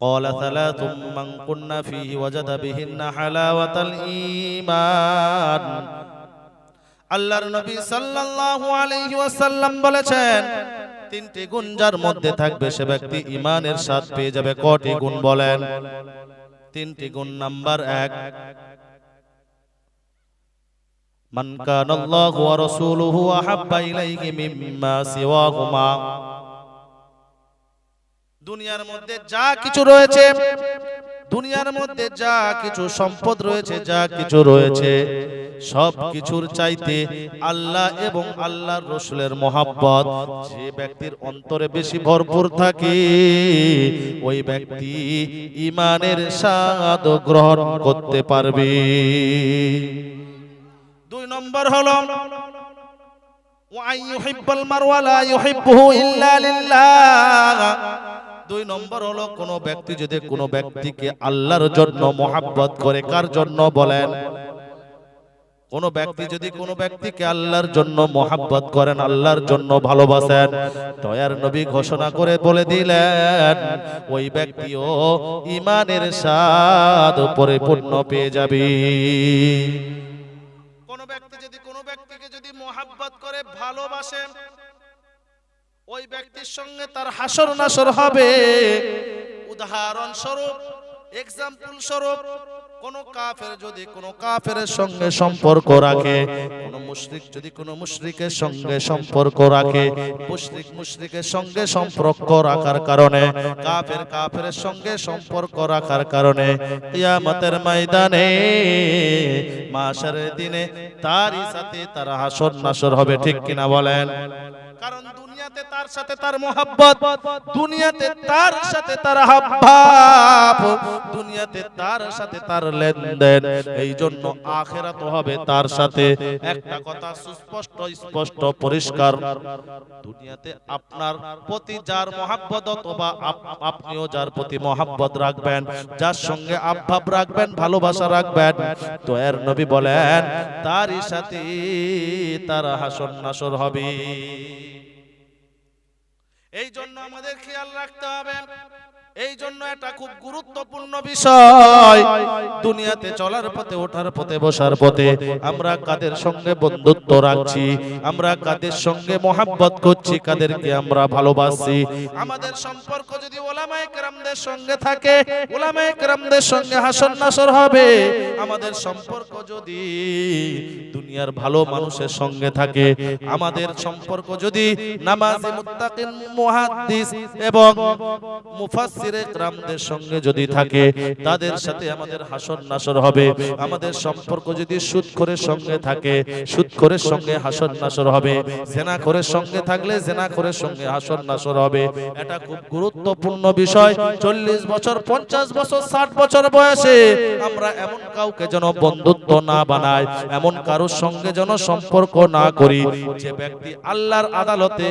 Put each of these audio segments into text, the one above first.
قال ثلاث من كن فيه وجد بهن حلاوة الإيمان আল্লাহর নবী সাল্লাল্লাহু আলাইহি ওয়াসাল্লাম বলেছেন তিনটি গুণ যার মধ্যে থাকবে সে ব্যক্তি ইমানের স্বাদ পেয়ে যাবে কটি গুণ বলেন তিনটি গুণ নাম্বার এক মান কানা আল্লাহু ওয়া রাসূলুহু আহাব্বা ইলাইহি মিম্মা সিওয়াহুমা দুনিয়ার মধ্যে যা কিছু রয়েছে, দুনিয়ার মধ্যে যা কিছু সম্পদ রয়েছে, যা কিছু রয়েছে, সব কিছুর চাইতে আল্লাহ এবং আল্লাহর রসুলের মহাব্বত, যে ব্যক্তির অন্তরে বেশি ভরপুর থাকে, ওই ব্যক্তি ইমানের স্বাদ গ্রহণ করতে পারবে। দুই নম্বর হলো ওয়াই ইউহিব্বুল মারওয়া লা ইউহিব্বুহু ইল্লা লিল্লাহ। দুই নম্বর হলো, কোন ব্যক্তি যদি কোনো ব্যক্তিকে আল্লাহর জন্য মোহাব্বত করে, কার জন্য বলেন? কোন ব্যক্তি যদি কোনো ব্যক্তিকে আল্লাহর জন্য মোহাব্বত করেন, আল্লাহর জন্য ভালোবাসেন, দয়ার নবী ঘোষণা করে বলে দিলেন, ওই ব্যক্তিও ইমানের স্বাদ পরিপূর্ণ পেয়ে যাবে। কোন ব্যক্তি যদি কোনো ব্যক্তিকে যদি মোহাব্বত করে, ভালোবাসে ওই ব্যক্তির সঙ্গে তার হাসর নাসর হবে। উদাহরণ স্বরূপ এক্সাম্পল স্বরূপ কোন কাফের যদি কোন কাফের সঙ্গে সম্পর্ক রাখে কোন মুশরিক যদি কোন মুশরিকের সঙ্গে সম্পর্ক রাখে মুশরিক মুশরিকের সঙ্গে সম্পর্ক রাখার কারণে কাফের কাফের সঙ্গে সম্পর্ক রাখার কারণে কিয়ামতের ময়দানে মাশারের দিনে তারই সাথে তার হাসর নাসর হবে ঠিক কিনা বলেন? কারণ দুনিয়াতে তার সাথে তার মোহাব্বত, দুনিয়াতে তার সাথে তার হাবভাব দুনিয়াতে তার সাথে তার লেনদেন। এই জন্য আখেরাত হবে তার সাথে। একটা কথা সুস্পষ্ট, স্পষ্ট, পরিষ্কার। দুনিয়াতে আপনার প্রতি যার মোহাব্বত অথবা আপনিও যার প্রতি মোহাব্বত রাখবেন, যার সঙ্গে আভাব রাখবেন, ভালোবাসা রাখবেন, তো এর নবী বলেন, তারই সাথে তার হাসর নাসর হবে। এই জন্য আমাদের খেয়াল রাখতে হবে। এই জন্য এটা খুব গুরুত্বপূর্ণ বিষয়। দুনিয়াতে চলার পথে, ওঠার পথে, বসার পথে আমরা কাদের সঙ্গে বন্ধুত্ব রাখছি, আমরা কাদের সঙ্গে মোহাব্বত করছি, কাদেরকে আমরা ভালোবাসছি আমাদের সম্পর্ক যদি ওলামায়ে কেরামদের সঙ্গে থাকে, ওলামায়ে কেরামদের সঙ্গে হাসন নাসর হবে। আমাদের সম্পর্ক যদি দুনিয়ার ভালো মানুষের সঙ্গে থাকে, আমাদের সম্পর্ক যদি নামাজি মুত্তাকিন মুহাদ্দিস এবং মুফাসসিরে সাহাবাদের সঙ্গে যদি থাকে, তাদের সাথে আমাদের হাসর নাসর হবে। আমাদের সম্পর্ক যদি সুদখোরের সঙ্গে থাকে সুদখোরের সঙ্গে হাসর নাসর হবে। জেনাখোরের সঙ্গে থাকলে জেনাখোরের সঙ্গে হাসর নাসর হবে। এটা খুব গুরুত্বপূর্ণ বিষয়। চল্লিশ বছর, পঞ্চাশ বছর, ষাট বছর বয়সে আমরা এমন কাউকে যেন বন্ধুত্ব না বানাই, এমন কারোর সঙ্গে যেন সম্পর্ক না করি। যে ব্যক্তি আল্লাহর আদালতে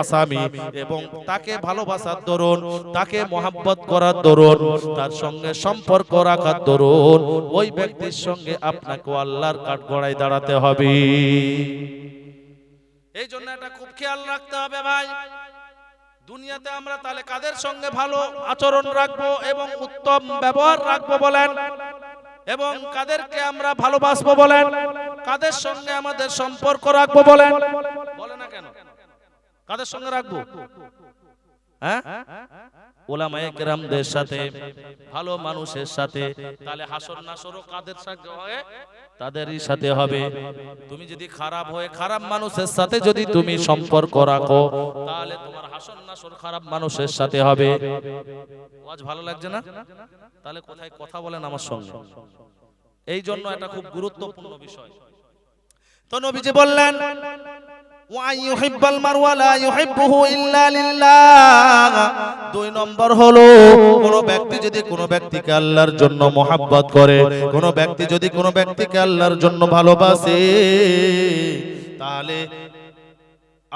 আসামি এবং তাকে ভালোবাসার ধরুন তাকে মহাব্বত করার দরুন, তার সঙ্গে সম্পর্ক রাখার দরুন, ওই ব্যক্তির সঙ্গে আপনাকে আল্লাহর কাঠগড়ায় দাঁড়াতে হবে। এই জন্য এটা খুব খেয়াল রাখতে হবে ভাই। দুনিয়াতে আমরা তাহলে কাদের সঙ্গে ভালো আচরণ রাখব এবং উত্তম ব্যবহার রাখব বলেন? এবং কাদেরকে আমরা ভালোবাসবো বলেন? কাদের সঙ্গে আমাদের সম্পর্ক রাখব বলেন? বলে না কেন? কাদের সঙ্গে রাখব? হ্যাঁ? ওলামায়ে সাথে, ভালো মানুষের সাথে, তাহলে হাসর নাসরও কাদের সাথে হয় তাদেরই সাথে হবে। তুমি যদি খারাপ হয়ে খারাপ মানুষের সাথে যদি তুমি সম্পর্ক রাখো, তাহলে তোমার হাসর নাসর খারাপ মানুষের সাথে হবে। আজ ভালো লাগছে না? তাহলে কোথায় কথা বলেন আমার সঙ্গে? এই জন্য এটা খুব গুরুত্বপূর্ণ বিষয়। তো নবীজি বললেন দুই নম্বর হলো, কোন ব্যক্তি যদি কোনো ব্যক্তিকে আল্লাহর জন্য মোহাব্বত করে, কোনো ব্যক্তি যদি কোনো ব্যক্তিকে আল্লাহর জন্য ভালোবাসে, তাহলে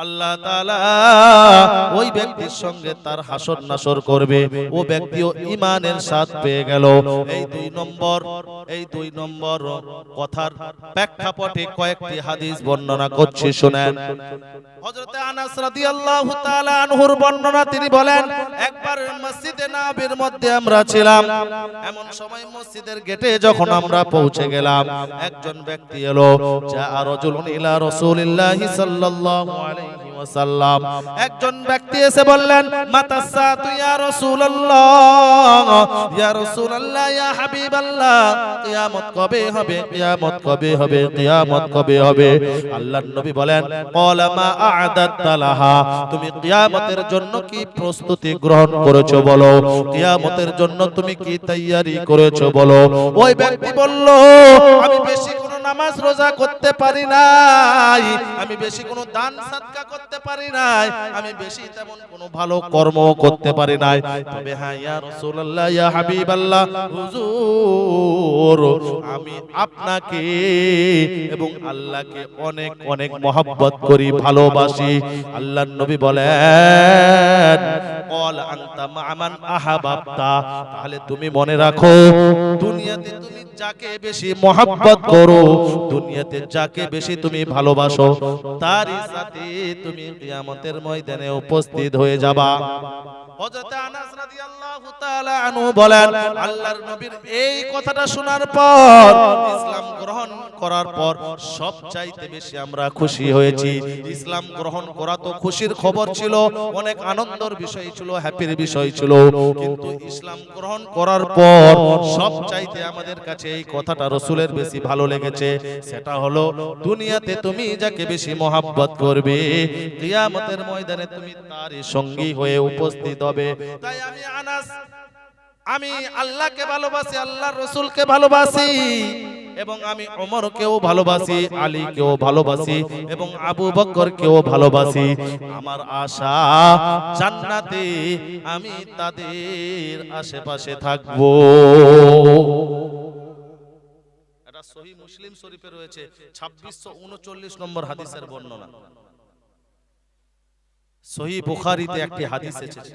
আল্লাহ ওই ব্যক্তির সঙ্গে তার হাসর নাসর করবে। ও ব্যক্তিও ইমানের স্বাদ পেয়ে গেল। এই দুই নম্বর, এই দুই নম্বর কথার প্রেক্ষাপটে কয়েকটি হাদিস বর্ণনা করছি, শুনেন। হযরতে আনাস রাদিয়াল্লাহু তাআলা আনহুর বর্ণনা তিনি বলেন, একবার মসজিদে নববীর মধ্যে আমরা ছিলাম। এমন সময় মসজিদের গেটে যখন আমরা পৌঁছে গেলাম, একজন ব্যক্তি এলো। যা রাজুলুন ইলা রাসূলিল্লাহি ওয়াসাল্লাম একজন ব্যক্তি এসে বললেন হবে আল্লাহর নবী বলেন তুমি কিয়ামতের জন্য কি প্রস্তুতি গ্রহণ করেছ বলো? কিয়ামতের জন্য তুমি কি তৈয়ারি করেছ বলো? ওই ব্যক্তি বলল, আমি বেশি নামাজ রোজা করতে পারি নাই। আমি বেশি কোনো দান সাদকা করতে পারি নাই। আমি বেশি তেমন কোনো ভালো কর্ম করতে পারি নাই। তবে হ্যাঁ ইয়া রাসূলুল্লাহ, ইয়া হাবিবাল্লাহ, হুজুর, আমি আপনাকে এবং আল্লাহকে অনেক অনেক মহব্বত করি, ভালোবাসি। আল্লাহর নবী বলেন, কল আনতা মামান আহাবাবতা। তাহলে তুমি মনে রাখো, দুনিয়াতে তুমি যাকে বেশি মহাব্বত করো, দুনিয়াতে যাকে বেশি তুমি ভালোবাসো, তারই সাথে তুমি কিয়ামতের ময়দানে উপস্থিত হয়ে যাবা। হযরত আনাস রাদিয়াল্লাহু বলেন, আল্লাহর নবীর এই কথাটা শোনার পর, ইসলাম গ্রহণ করার পর বেশি আমরা খুশি হয়েছি। ইসলাম গ্রহণ করা তো খুশির খবর ছিল, অনেক আনন্দের বিষয় ছিল হ্যাপির বিষয় ছিল। কিন্তু ইসলাম গ্রহণ করার পর আমাদের কাছে এই কথাটা রসুলের বেশি ভালো লেগেছে। সেটা হলো, দুনিয়াতে তুমি যাকে বেশি মহাব্বত করবে, কিয়ামতের ময়দানে তুমি তারই সঙ্গী হয়ে উপস্থিত হবে। তাই আমি আনাস আমি আল্লাহকে ভালোবাসি আল্লাহর রসুলকে ভালোবাসি। এবং আমি ওমরকেও ভালোবাসি আলীকেও ভালোবাসি এবং আবু বকরকেও ভালোবাসি। আমার আশা জান্নাতে আমি তাদের আশেপাশে থাকব। এটা সহি মুসলিম শরীফে রয়েছে ছাব্বিশশো উনচল্লিশ নম্বর হাদিসের বর্ণনা। সহি বুখারিতে একটি হাদিস এসেছে।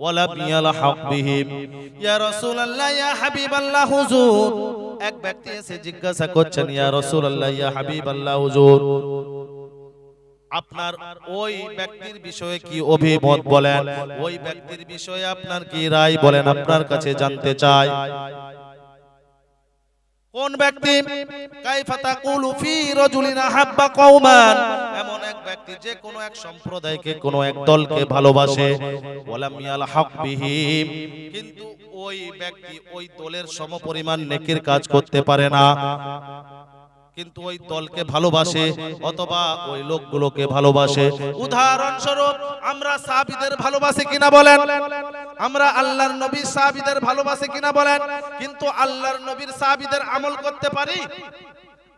ولم يلحق بهم يا رسول الله يا حبيب الله হুজুর এক ব্যক্তি এসে জিজ্ঞাসা করছেন ইয়া রাসূলুল্লাহ ইয়া হাবিবাল্লাহ হুজুর আপনার ওই ব্যক্তির বিষয়ে কি অভিমত বলেন ওই ব্যক্তির বিষয়ে আপনার কি রায় বলেন আপনার কাছে জানতে চাই কোন ব্যক্তি কাইফা তাকুলু ফি রাজুলিন আহাব্বা কওমান? এমন এক ব্যক্তি, যে কোনো এক সম্প্রদায়কে, কোনো এক দলকে ভালোবাসে। ওয়ালাম ইয়ালহাক বিহিম কিন্তু ওই ব্যক্তি ওই দলের সমপরিমাণ নেকির কাজ করতে পারে না। কিন্তু ওই দলকে ভালোবাসে, অথবা ওই লোকগুলোকে ভালোবাসে। উদাহরণস্বরূপ, আমরা সাহাবীদের ভালোবাসি কিনা বলেন? আমরা আল্লাহর নবীর সাহাবীদের ভালোবাসে কিনা বলেন? কিন্তু আল্লাহর নবীর সাহাবীদের আমল করতে পারি?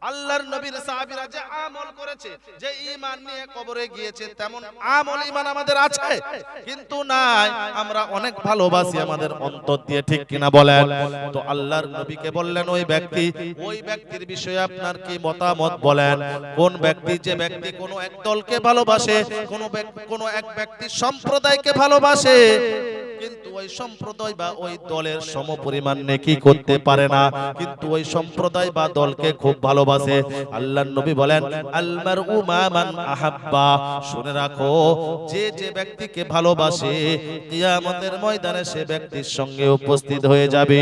আল্লাহর নবীর সাহাবীরা যে আমল করেছে, যে ঈমান নিয়ে কবরে গিয়েছে, তেমন আমল ঈমান আমাদের আছে। কিন্তু নাই, আমরা অনেক ভালোবাসি আমাদের অন্তর দিয়ে, ঠিক কিনা বলেন? তো আল্লাহর নবীকে বললেন ওই ব্যক্তি, ওই ব্যক্তির বিষয়ে আপনার কি মতামত বলেন? কোন ব্যক্তি, যে ব্যক্তি কোন এক দলকে ভালোবাসে, কোন কোন এক ব্যক্তি সম্প্রদায়কে ভালোবাসে? কিন্তু ওই সম্প্রদায় বা ওই দলের সমপরিমাণ নেকি করতে পারে না। কিন্তু ওই সম্প্রদায় বা দলকে খুব ভালোবাসে। আল্লাহর নবী বলেন আলমার উমামান আহাব্বা। শুনে রাখো যে যে ব্যক্তিকে ভালোবাসে কিয়ামতের ময়দানে সে ব্যক্তির সঙ্গে উপস্থিত হয়ে যাবে।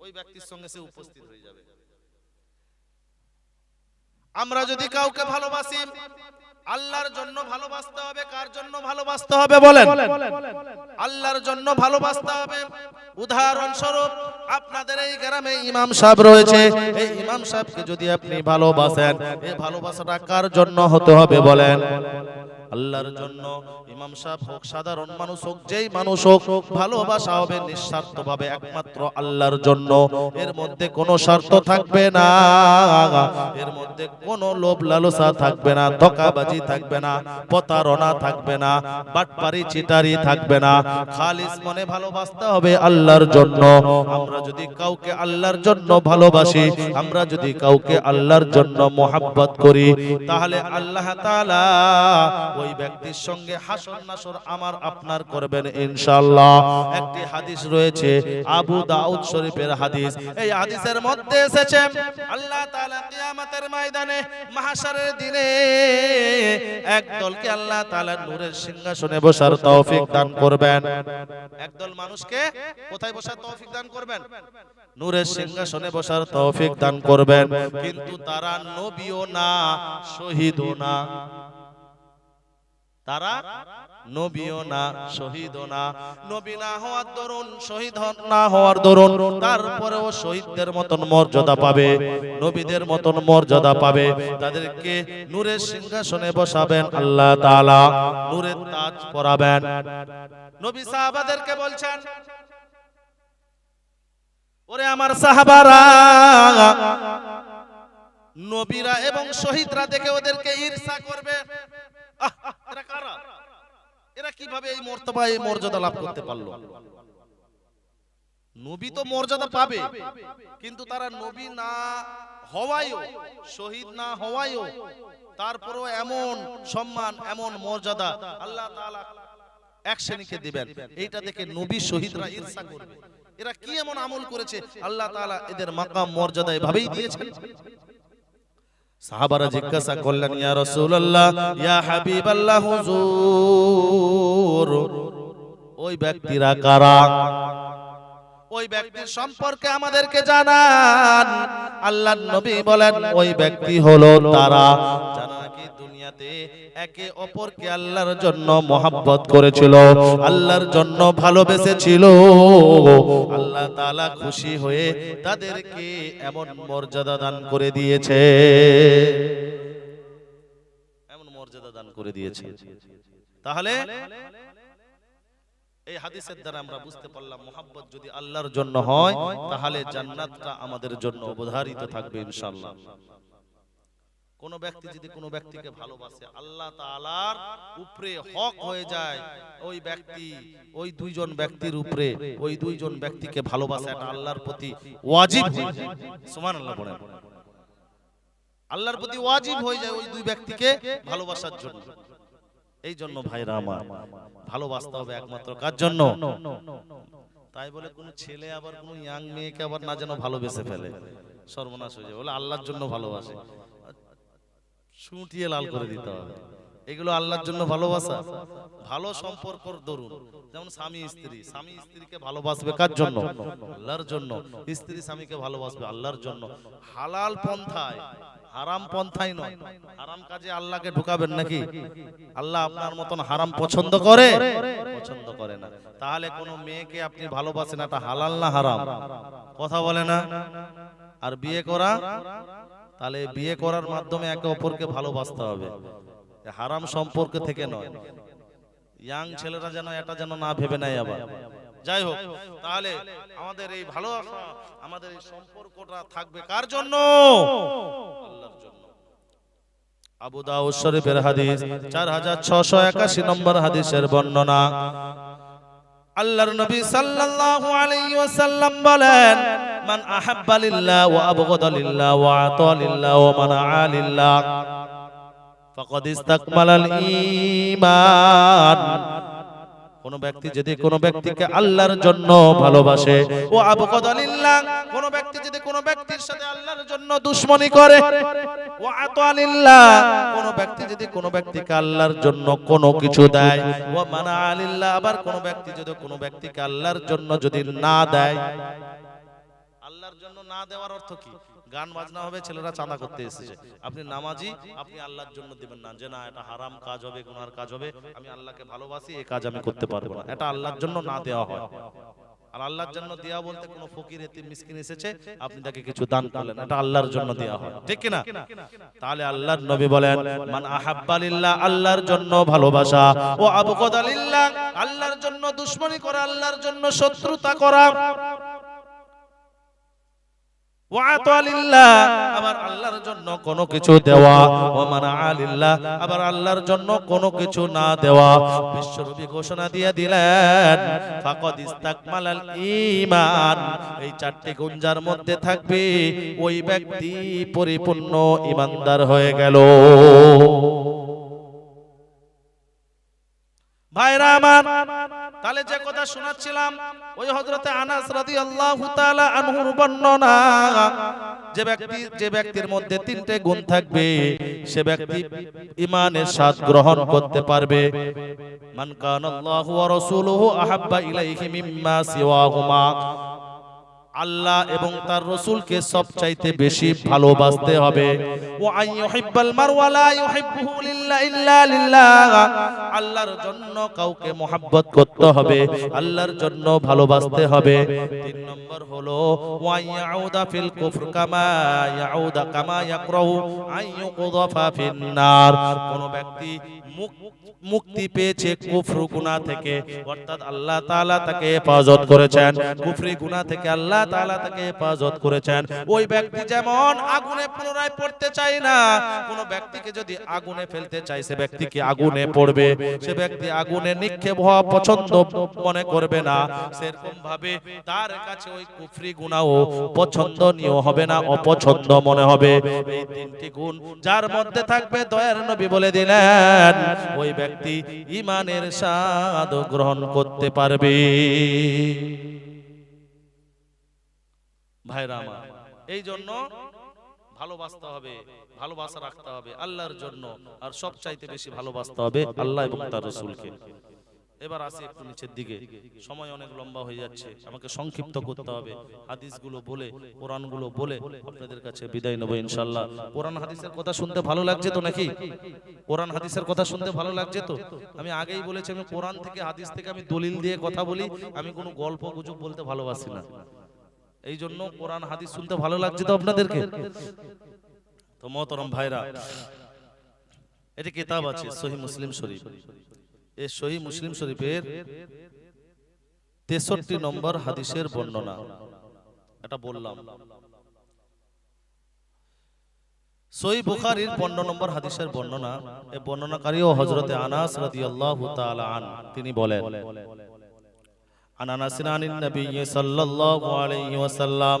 ওই ব্যক্তির সঙ্গে সে উপস্থিত হয়ে যাবে। আমরা যদি কাউকে ভালোবাসি আল্লাহর জন্য ভালোবাসতে হবে কার জন্য ভালোবাসতে হবে বলেন? আল্লাহর জন্য ভালোবাসতে হবে। উদাহরণস্বরূপ আপনাদের এই গ্রামে ইমাম সাহেব রয়েছে। এই ইমাম সাহেবকে যদি আপনি ভালোবাসেন এই ভালোবাসাটা কার জন্য হতে হবে বলেন? আল্লাহর জন্য ইমাম সাহেব হোক, সাধারণ মানুষ হোক, যেই মানুষ হোক, ভালোবাসা হবে নিঃস্বার্থভাবে একমাত্র আল্লাহর জন্য। এর মধ্যে কোনো স্বার্থ থাকবে না, এর মধ্যে কোনো লোভ লালসা থাকবে না, ধোকাবাজি থাকবে না, প্রতারণা থাকবে না, বাটপারি চিটারি থাকবে না। খালিস মনে ভালোবাসতে হবে আল্লাহর জন্য। আমরা যদি কাউকে আল্লাহর জন্য ভালোবাসি, আমরা যদি কাউকে আল্লাহর জন্য মোহাব্বত করি, তাহলে আল্লাহ তাআলা ওই ব্যক্তির সঙ্গে হাসর নাসর আমার আপনার করবেন ইনশাআল্লাহ। একটি হাদিস রয়েছে, আবু দাউদ শরীফের হাদিস। এই হাদিসের মধ্যে এসেছে, আল্লাহ তাআলা কিয়ামতের ময়দানে, মাহশারের দিনে একদলকে আল্লাহ তাআলা নূরের সিংহাসনে বসার তৌফিক দান করবেন। একদল মানুষকে কোথায় বসার তৌফিক দান করবেন? নূরের সিংহাসনে বসার তৌফিক দান করবেন। কিন্তু তারা নবীও না, শহীদও না। তারা নবীও না, শহীদও না। নবী না হওয়ার দরুন, শহীদ না হওয়ার দরুন, তারপরেও শহীদদের মতন মর্যাদা পাবে, নবীদের মতন মর্যাদা পাবে। তাদেরকে নূরের সিংহাসনে বসাবেন আল্লাহ তাআলা, নূরের তাজ পরাবেন। নবী সাহাবাদেরকে বলছেন, ওরে আমার সাহাবারা, নবীরা এবং শহীদরা দেখে ওদেরকে ঈর্ষা করবে। এরা এরা কীভাবে এই মর্তবা মর্যাদা লাভ করতে পারল? নবী তো মর্যাদা পাবে, কিন্তু তারা নবী না হওয়ায়ও, শহীদ না হওয়ায়ও, তারপরও এমন সম্মান, এমন মর্যাদা আল্লাহ তাআলা এক শ্রেণীকে দিবেন। এইটা দেখে নবী শহীদরা ঈর্ষা করবে। এরা কি এমন আমল করেছে? আল্লাহ তাআলা এদের মাকাম মর্যাদা এভাবেই দিয়েছেন। সাহাবারা জিজ্ঞাসা করলেন ইয়া রাসূলুল্লাহ ইয়া হাবিবাল্লাহ হুজুর ওই ব্যক্তিরা কারা? ওই ব্যক্তির সম্পর্কে আমাদেরকে জানান। আল্লাহর নবী বলেন ওই ব্যক্তি হলো তারা। দুনিয়াতে একে অপরকে আল্লাহর জন্য মোহাব্বত করেছিল, আল্লাহর জন্য ভালোবেসেছিল। আল্লাহ তাআলা খুশি হয়ে তাদেরকে এমন মর্যাদা দান করে দিয়েছে। এমন মর্যাদা দান করে দিয়েছে। তাহলে এই হাদিসের দ্বারা আমরা বুঝতে পারলাম, মোহাব্বত যদি আল্লাহর জন্য হয়, তাহলে জান্নাতটা আমাদের জন্য অবধারিত থাকবে ইনশাআল্লাহ। কোন ব্যক্তি যদি কোন ব্যক্তিকে ভালোবাসে আল্লাহ তাআলার উপরে হক হয়ে যায়। ওই ব্যক্তি ওই দুইজন ব্যক্তির উপরে ওই দুইজন ব্যক্তিকে ভালোবাসা এটা আল্লাহর প্রতি ওয়াজিব। সুবহানাল্লাহ বলেন। আল্লাহর প্রতি ওয়াজিব হয়ে যায় ওই দুই ব্যক্তিকে ভালোবাসার জন্য। এই জন্য ভাইরা আমার ভালোবাসতে হবে একমাত্র কার জন্য? তাই বলে কোন ছেলে আবার কোন ইয়াং মেয়েকে আবার না যেন ভালোবেসে ফেলে। সর্বনাশ হয়ে যায়। বলে আল্লাহর জন্য ভালোবাসে। শুটিয়ে লাল করে দিতে হবে। এগুলো আল্লাহর জন্য ভালোবাসা। ভালো সম্পর্কর দরুন। যেমন স্বামী স্ত্রী। স্বামী স্ত্রীকে ভালোবাসবে কার জন্য? আল্লাহর জন্য। স্ত্রী স্বামীকে ভালোবাসবে আল্লাহর জন্য। হালাল পন্থায়। হারাম পন্থাই নয়। হারাম কাজে আল্লাহকে ঢুকাবেন নাকি? আল্লাহ আপনার মতন হারাম পছন্দ করে? পছন্দ করে না। তাহলে কোনো মেয়েকে আপনি ভালোবাসেন এটা হালাল না হারাম? কথা বলে না? আর বিয়ে করা? তাহলে বিয়ে করার মাধ্যমে একে অপরকে ভালোবাসতে হবে। হারাম সম্পর্ক থেকে নয়। ইয়াং ছেলেরা যেন এটা যেন না ভেবে নেয় আবার। যাই হোক তাহলে আমাদের এই ভালো আমাদের এই সম্পর্কটা থাকবে কার জন্য? আল্লাহর জন্য। আবু দাউদ শরীফের হাদিস 4681 নম্বর হাদিসের বর্ণনা। আল্লাহর নবী সাল্লাল্লাহু আলাইহি ওয়াসাল্লাম বলেন মান আহাব্বা লিল্লাহ ওয়া আবগাদা লিল্লাহ ওয়া আতা লিল্লাহ ওয়া মানাআ লিল্লাহ ফাকাদ ইস্তাকমালাল ঈমান কোন ব্যক্তি যদি কোন ব্যক্তিকে আল্লাহর জন্য ভালোবাসে, ও আবগাদা লিল্লাহ, কোন ব্যক্তি যদি কোন ব্যক্তির সাথে আল্লাহর জন্য দুশমনি করে, ও আতা লিল্লাহ, কোন ব্যক্তি যদি কোন ব্যক্তিকে আল্লাহর জন্য কোনো কিছু দেয়, ও মানা আলিল্লাহ আবার কোন ব্যক্তি যদি কোন ব্যক্তিকে আল্লাহর জন্য যদি না দেয় দেওয়ার অর্থ কি? গান বাজনা হবে, ছেলেরা চাঁদা করতে এসেছে। আপনি নামাজি, আপনি আল্লাহর জন্য দিবেন না। যে না, এটা হারাম কাজ হবে, গুনার কাজ হবে, আমি আল্লাহকে ভালোবাসি এই কাজ আমি করতে পারব না। এটা আল্লাহর জন্য না দেওয়া হয়। আর আল্লাহর জন্য দেওয়া বলতে ফকির মিসকিন এসেছে, আপনি তাকে কিছু দান করলেন। এটা আল্লাহর জন্য দেওয়া হয়। ঠিক না তাহলে আল্লাহর নবী বলেন, মান আল্লাহর জন্য ভালোবাসা। ও আবগদা লিল্লাহ, আল্লাহর জন্য দুশমনি করা, আল্লাহর জন্য শত্রুতা করা। ওয়াতা আল্লাহর জন্য কোনো কিছু দেওয়া। ও মানা আলিল্লাহ। আবার আল্লাহর জন্য কোনো কিছু না দেওয়া। বিশ্বরূপী ঘোষণা দিয়ে দিলেন ফাকাদ ইস্তাকমালাল ঈমান। এই চারটি গুঞ্জার মধ্যে থাকবে ওই ব্যক্তি পরিপূর্ণ ইমানদার হয়ে গেল। ভাইরা আমার তাহলে যে কথা শোনাচ্ছিলাম, ওই হজরতে আনাস রাদি আল্লাহ আনহুর বর্ণনা, যে ব্যক্তি, যে ব্যক্তির মধ্যে তিনটে গুণ থাকবে, সে ব্যক্তি ইমানের স্বাদ গ্রহণ করতে পারবে। মান আল্লাহু ওয়া রাসূলুহু আহাব্বা ইলাইহি মিম্মা সিওয়াহুমা। আল্লাহ এবং তার রসুলকে সবচাইতে বেশি ভালোবাসতে হবে। ও আইয়ুহিব্বাল মারওয়া ইউহিব্বুহু লিল্লাহ ইল্লা লিল্লাহ। আল্লাহর জন্য কাউকে মোহাব্বত করতে হবে আল্লাহর জন্য ভালোবাসতে হবে। তিন নম্বর হলো ওয়া ইয়াউদা ফিল কুফর কামা ইয়াউদা কামা আইয়ুকযাফা ফিন নার। কোন ব্যক্তি মুখ মুক্তি পেয়েছে কুফর গুনাহ থেকে। অর্থাৎ আল্লাহ তাআলা তাকে হেফাজত করেছেন। কুফরি গুনাহ থেকে আল্লাহ তাআলা তাকে হেফাজত করেছেন। ওই ব্যক্তি যেমন আগুনে পুনরায় পড়তে চায় না কোন ব্যক্তিকে যদি আগুনে ফেলতে চায় সে ব্যক্তি কি আগুনে পড়বে। সে ব্যক্তি আগুনে নিক্ষেপ হওয়া পছন্দ মনে করবে না। সেরকম ভাবে তার কাছে ওই কুফরি গুনাহ পছন্দনীয় হবে না অপছন্দ মনে হবে। এই তিনটি গুণ যার মধ্যে থাকবে দয়ার নবী বলে দিলেন ওই ব্যক্তি ইমানের স্বাদ গ্রহণ করতে পারবে। এই জন্য ভালোবাসতে হবে, ভালোবাসা রাখতে হবে, আল্লাহর জন্য, আর সব চাইতে বেশি ভালোবাসতে হবে আল্লাহ এবং তার রসুলকে। এবার আসি একটু নিচের দিকে। সময় অনেক লম্বা হয়ে যাচ্ছে। আমাকে সংক্ষিপ্ত করতে হবে। হাদিসগুলো বলে, কোরআনগুলো বলে আপনাদের কাছে বিদায় নেব ইনশাল্লাহ কোরআন হাদিসের কথা শুনতে ভালো লাগছে তো নাকি? কোরআন হাদিসের কথা শুনতে ভালো লাগছে তো? আমি আগেই বলেছি, আমি কোরআন থেকে হাদিস থেকে আমি দলিল দিয়ে কথা বলি, আমি কোনো গল্প গুজব বলতে ভালোবাসি না। এই জন্য কোরআন হাদিস শুনতে ভালো লাগছে তো আপনাদেরকে? তো মহতরম ভাইরা, এটি কিতাব আছে সহি মুসলিম শরীফ। মুসলিম শরীফের তেষট্টি নম্বর হাদিসের বর্ণনা। এটা বললাম। সই বুখারির পনেরো নম্বর হাদিসের বর্ণনা। এ বর্ণনাকারী ও হজরতে আনাস রাদিয়াল্লাহু তাআলা আন তিনি বলেন আনানাসিন নবী সাল্লাল্লাহু আলাইহি ওয়াসাল্লাম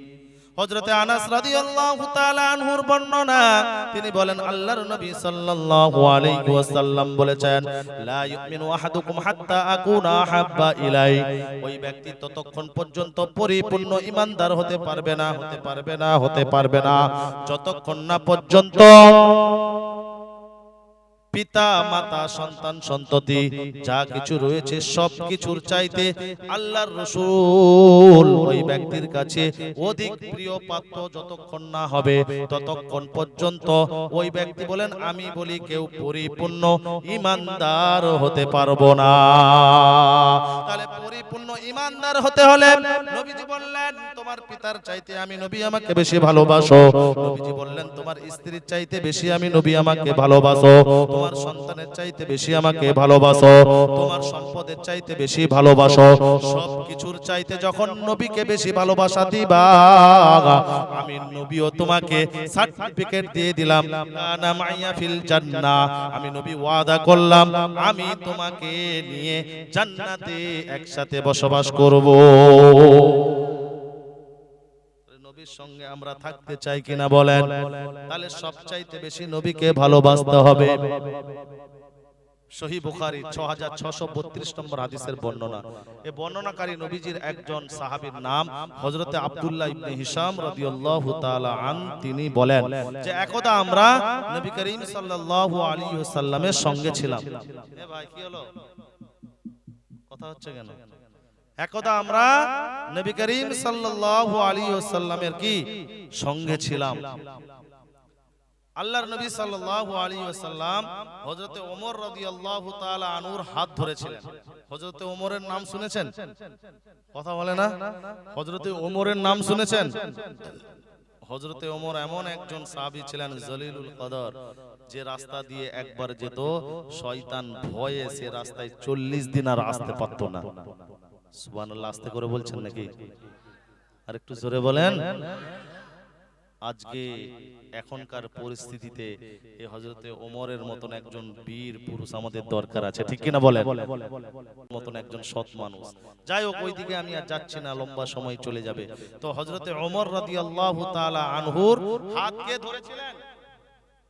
হযরতে আনাস রাদিয়াল্লাহু তাআলা আনহুর বর্ণনা। তিনি বলেন আল্লাহর নবী সাল্লাল্লাহু আলাইহি ওয়াসাল্লাম বলেছেন লা ইউমিনু আহাদুকুম হাত্তা আকুনা হাব্বা ইলাই। ওই ব্যক্তি ততক্ষণ পর্যন্ত পরিপূর্ণ ঈমানদার হতে পারবে না হতে পারবে না হতে পারবে না। যতক্ষণ না পর্যন্ত পিতা, মাতা, সন্তান, সন্ততি, যা কিছু রয়েছে সব কিছুর চাইতে আল্লাহর রসুল ওই ব্যক্তির কাছে অধিক প্রিয় পাত্র যতক্ষণ না হবে ততক্ষণ পর্যন্ত ওই ব্যক্তি বলেন, আমি বলি কেউ পরিপূর্ণ ইমানদার হতে পারব না। তাহলে পরিপূর্ণ ইমানদার হতে হলে নবীজি বললেন, তোমার পিতার চাইতে আমি নবী আমাকে বেশি ভালোবাসো। নবীজি বললেন, তোমার স্ত্রীর চাইতে বেশি আমি নবী আমাকে ভালোবাসো। তোমার সন্তানের চাইতে বেশি আমাকে ভালোবাসো তোমার সম্পদের চাইতে বেশি ভালোবাসো। সব কিছুর চাইতে যখন নবীকে বেশি ভালোবাসা দিবা আমি নবীও তোমাকে সার্টিফিকেট দিয়ে দিলাম। কানা মাইয়া ফিল জান্নাহ আমি নবী ওয়াদা করলাম আমি তোমাকে নিয়ে জান্নাতে একসাথে বসবাস করব। নবীর সঙ্গে আমরা থাকতে চাই কিনা বলেন? তাহলে সবচাইতে বেশি নবীকে ভালোবাসতে হবে। সহি বুখারী 6632 নম্বর হাদিসের বর্ণনা। এই বর্ণনাকারী নবীজির একজন সাহাবীর নাম হযরতে আব্দুল্লাহ ইবনে হিশাম রাদিয়াল্লাহু তাআলা আন তিনি বলেন যে একদা আমরা নবী করিম সাল্লাল্লাহু আলাইহি ওয়াসাল্লামের সঙ্গে ছিলাম। এ ভাই কি হলো? কথা হচ্ছে কেন? একদা আমরা নবী করিম সাল্লাল্লাহু আলাইহি ওয়াসাল্লামের কি? সঙ্গে ছিলাম। আল্লাহর নবী সাল্লাল্লাহু আলাইহি ওয়াসাল্লাম হযরতে ওমর রাদিয়াল্লাহু তাআলা আনুর হাত ধরেছিলেন। হযরতে ওমরের নাম শুনেছেন? কথা বলে না? হযরতে ওমরের নাম শুনেছেন? হযরতে ওমর এমন একজন সাহাবী ছিলেন জলিলুল কদর, যে রাস্তা দিয়ে একবার যেত, শয়তান ভয়ে সে রাস্তায় চল্লিশ দিন আর আসতে পারতো না। সুবহানাল্লাহ আস্তে করে বলছেন নাকি? আর একটু জোরে বলেন। আজকে এখনকার পরিস্থিতিতে এই হজরতে ওমরের মতন একজন বীর পুরুষ আমাদের দরকার আছে ঠিক কিনা বলেন? মতন একজন সৎ মানুষ। যাই হোক ওইদিকে আমি আর যাচ্ছি না লম্বা সময় চলে যাবে। তো হজরতে ওমর রাদিয়াল্লাহু তাআলা আনহুর হাত কে ধরেছিলেন?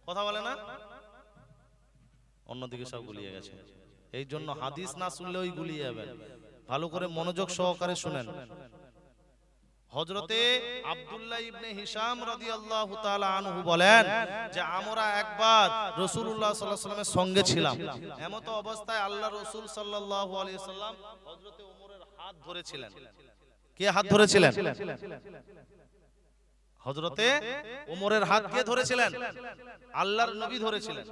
কথা বলে না? অন্যদিকে সব গুলিয়ে গেছে। এই জন্য হাদিস না শুনলে ওই গুলিয়ে যাবেন। ভালো করে মনোযোগ সহকারে শুনেন। হজরতে আব্দুল্লাহ ইবনে হিশাম রাদিয়াল্লাহু তাআলা আনহু বলেন যে আমরা একবার রাসূলুল্লাহ সাল্লাল্লাহু আলাইহি সাল্লামের সঙ্গে ছিলাম। এমত অবস্থায় আল্লাহ রাসূল সাল্লাল্লাহু আলাইহি সাল্লাম হযরতে ওমরের হাত ধরেছিলেন। কে হাত ধরেছিলেন? হযরতে ওমরের হাত কে ধরেছিলেন? আল্লাহর নবী ধরেছিলেন।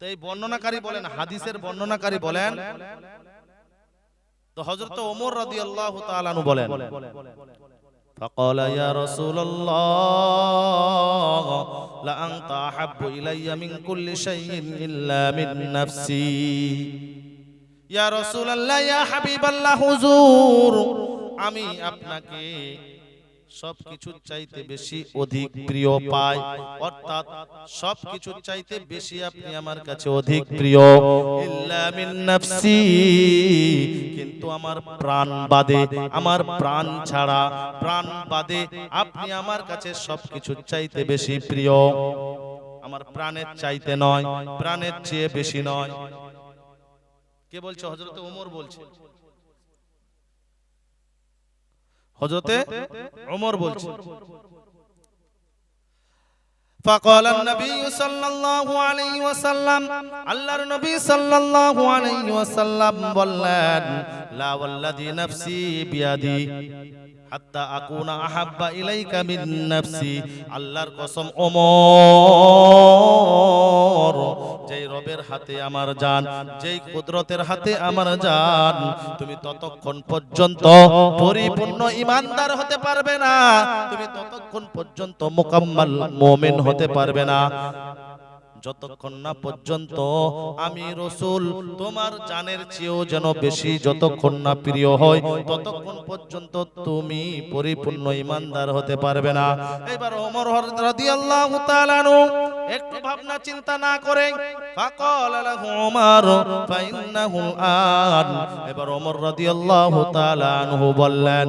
তো এই বর্ণনাকারী বলেন হাদিসের বর্ণনাকারী বলেন তো হযরত ওমর রাদিয়াল্লাহু তাআলা আনহু বলেন فقال يا رسول الله لأنت أحب إلي من كل شيء إلا من نفسي يا رسول الله يا حبيب الله হুজুর আমি আপনাকে সব কিছুর চাইতে বেশি অধিক প্রিয় পায় অর্থাৎ সব কিছুর চাইতে বেশি আপনি আমার কাছে অধিক প্রিয়। নাফসি। কিন্তু আমার প্রাণ বাদে আমার প্রাণ ছাড়া প্রাণ বাদে আপনি আমার কাছে সব কিছুর চাইতে বেশি প্রিয়। আমার প্রাণের চাইতে নয় প্রাণের চেয়ে বেশি নয়। কে বলছে? হযরত ওমর বলছে। হজরতে ওমর বলছে فقال النبي صلى الله عليه وسلم আল্লাহর নবী সাল্লাল্লাহু আলাইহি ওয়াসাল্লাম বললেন লা ওয়াল্লাযী নাফসি বিয়াদি হাত্তা আকুনা আহাব্বা ইলাইকা মিন নাফসি। আল্লাহর কসম, ওমর, যেই রবের হাতে আমার জান, যেই কুদরতের হাতে আমার জান, তুমি ততক্ষণ পর্যন্ত পরিপূর্ণ ইমানদার হতে পারবে না। তুমি ততক্ষণ পর্যন্ত মোকাম্মাল মুমিন হতে পারবে না। যতক্ষণ না পর্যন্ত আমি রসুল তোমার জানের চেয়েও যেন বেশি যতক্ষণ না প্রিয় হয় ততক্ষণ পর্যন্ত তুমি পরিপূর্ণ ইমানদার হতে পারবে না। এবার ওমর রাদিয়াল্লাহু তাআলা একটু ভাবনা চিন্তা না করে ফাকাল লাহু ওমর ফাইন্নাহু আন। এবার ওমর রাদিয়াল্লাহু তাআলা আনহু বললেন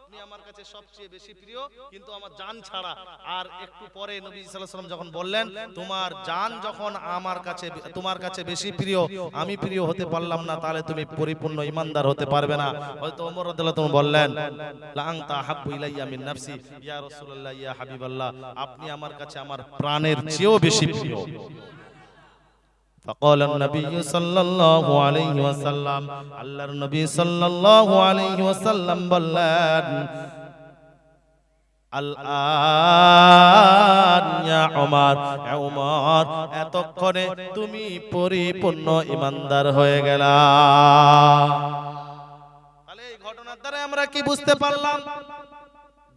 আপনি আমার কাছে সবচেয়ে বেশি প্রিয়, কিন্তু আমার জান ছাড়া। আর একটু পরে নবী ওয়াসাল্লাম যখন বললেন, তোমার জান যখন আমার কাছে তোমার কাছে বেশি প্রিয়, আমি প্রিয় হতে পারলাম না, তাহলে তুমি পরিপূর্ণ ইমানদার হতে পারবে না। হয়তো ওমর রাদিয়াল্লাহু তাআলা বললেন আপনি আমার কাছে আমার প্রাণের চেয়েও বেশি প্রিয়। فقال النبي صلى الله عليه وسلم আল্লাহর নবী সাল্লাল্লাহু আলাইহি ওয়াসাল্লাম বললেন আল-আন ইয়া উমার এ উমর এতক্ষণে তুমি পরিপূর্ণ ইমানদার হয়ে গেলা তাহলে এই ঘটনার দ্বারা আমরা কি বুঝতে পারলাম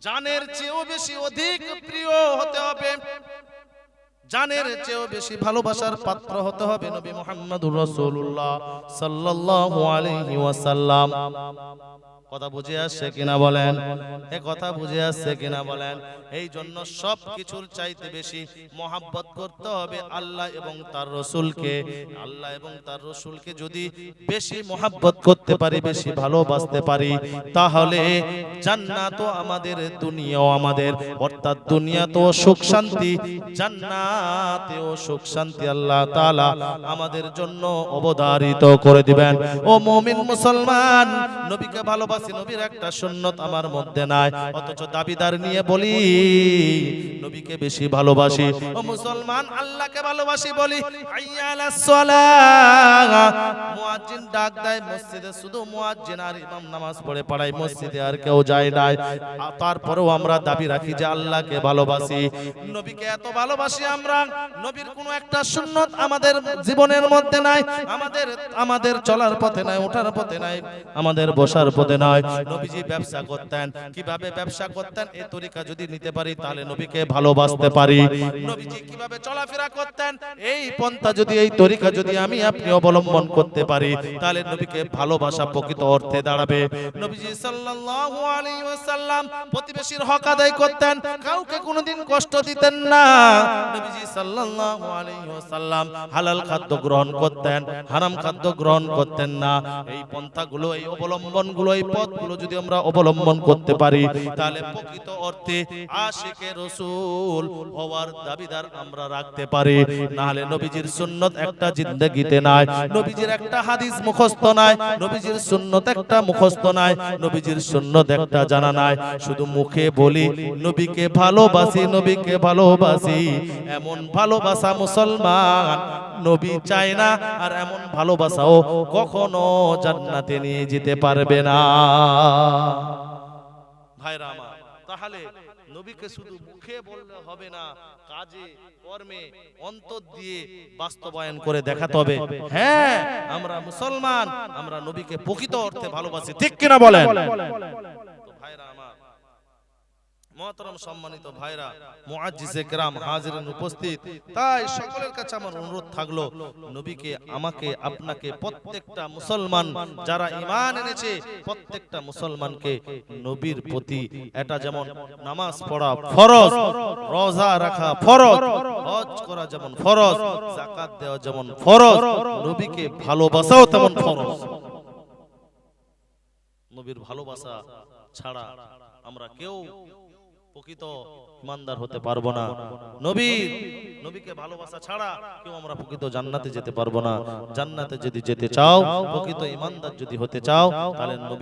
জানের চেয়েও বেশি অধিক প্রিয় হতে হবে জানের চেয়েও বেশি ভালোবাসার পাত্র হতে হবে নবী মোহাম্মদুর রসুল্লাহ সাল্লাহ আলহিম কথা বুঝে আসছে কিনা বলেন? এ কথা বুঝে আসছে কিনা বলেন? এই জন্য সব কিছুর চাইতে বেশি মহাব্বত করতে হবে আল্লাহ এবং তার রসুলকে। আল্লাহ এবং তার রসুলকে যদি বেশি মহাব্বত করতে পারি বেশি ভালোবাসতে পারি তাহলে জান্নাতও আমাদের দুনিয়াও আমাদের। অর্থাৎ দুনিয়াতেও সুখ শান্তি জান্নাতেও সুখ শান্তি আল্লাহ তাআলা আমাদের জন্য অবধারিত করে দিবেন। ও মুমিন মুসলমান নবীকে ভালোবাসা ভালোবাসি নবীর একটা সুন্নত আমার মধ্যে নাই। অথচ দাবিদার নিয়ে বলি, নবীকে বেশি ভালোবাসি। ও মুসলমান, আল্লাহকে ভালোবাসি বলি মুয়াজ্জিন ডাক দেয়, মসজিদে শুধু মুয়াজ্জিন আর ইমাম নামাজ পড়ে পড়ায়, মসজিদে আর কেউ যায় না তারপরেও আমরা দাবি রাখি যে আল্লাহকে ভালোবাসি। নবীকে এত ভালোবাসি আমরা, নবীর কোনো একটা সুন্নত আমাদের জীবনের মধ্যে নাই। আমাদের আমাদের চলার পথে নাই, ওঠার পথে নাই, আমাদের বসার পথে নাই। নবীজি ব্যবসা করতেন। কীভাবে ব্যবসা করতেন? এই তরিকা যদি নিতে পারি তাহলে নবীকে ভালোবাসতে পারি। নবীজি কীভাবে চলাফেরা করতেন? এই পন্থা যদি এই তরিকা যদি আমি আপনি অবলম্বন করতে পারি তাহলে নবীকে ভালোবাসা প্রকৃত অর্থে দাঁড়াবে। নবীজি সাল্লাল্লাহু আলাইহি ওয়াসাল্লাম প্রতিবেশীর হক আদায় করতেন। কাউকে কোনোদিন কষ্ট দিতেন না। নবীজি সাল্লাল্লাহু আলাইহি ওয়াসাল্লাম হালাল খাদ্য গ্রহণ করতেন হারাম খাদ্য গ্রহণ করতেন না। এই পন্থাগুলো এই অবলম্বনগুলো এই পথগুলো যদি আমরা অবলম্বন করতে পারি, তাহলে প্রকৃত অর্থে আশিকে রসুল হওয়ার দাবিদার আমরা রাখতে পারি। না হলে নবীজির সুন্নত একটা জিন্দগিতে নাই, নবীজির একটা হাদিস মুখস্থ নাই, নবীজির সুন্নত একটা মুখস্থ নাই, নবীজির সুন্নত একটা জানা নাই। শুধু মুখে বলি, নবীকে ভালোবাসি নবীকে ভালোবাসি। এমন ভালোবাসা মুসলমান নবী চায় না, আর এমন ভালোবাসাও কখনো জান্নাতে নিয়ে যেতে পারবে না। ভাইরা আমার, তাহলে নবীকে শুধু মুখে বললে হবে না, কাজে, কর্মে অন্তর দিয়ে বাস্তবায়ন করে দেখাতে হবে। হ্যাঁ আমরা মুসলমান, আমরা নবীকে প্রকৃত অর্থে ভালোবাসি, ঠিক কিনা বলেন? মহতরম সম্মানিত ভাইরা মুআজ্জিজে কেরাম হাজিরিন উপস্থিত। তাই সকলের কাছে আমার অনুরোধ থাকল নবীকে আমাকে আপনাকে প্রত্যেকটা মুসলমান যারা ঈমান এনেছে প্রত্যেকটা মুসলমানকে নবীর প্রতি এটা যেমন নামাজ পড়া ফরজ রোজা রাখা ফরজ হজ করা যেমন ফরজ যাকাত দেওয়া যেমন ফরজ নবীকে ভালোবাসাও তেমন ফরজ। নবীর ভালোবাসা ছাড়া আমরা কেউ প্রকৃত ইমানদার হতে পারব না। নবী নবীকে ভালোবাসা ছাড়া কেউ আমরা প্রকৃত জান্নাতে যেতে পারব না। জান্নাতে যদি যেতে চাও প্রকৃত ইমানদার যদি হতে চাও তাহলে নবী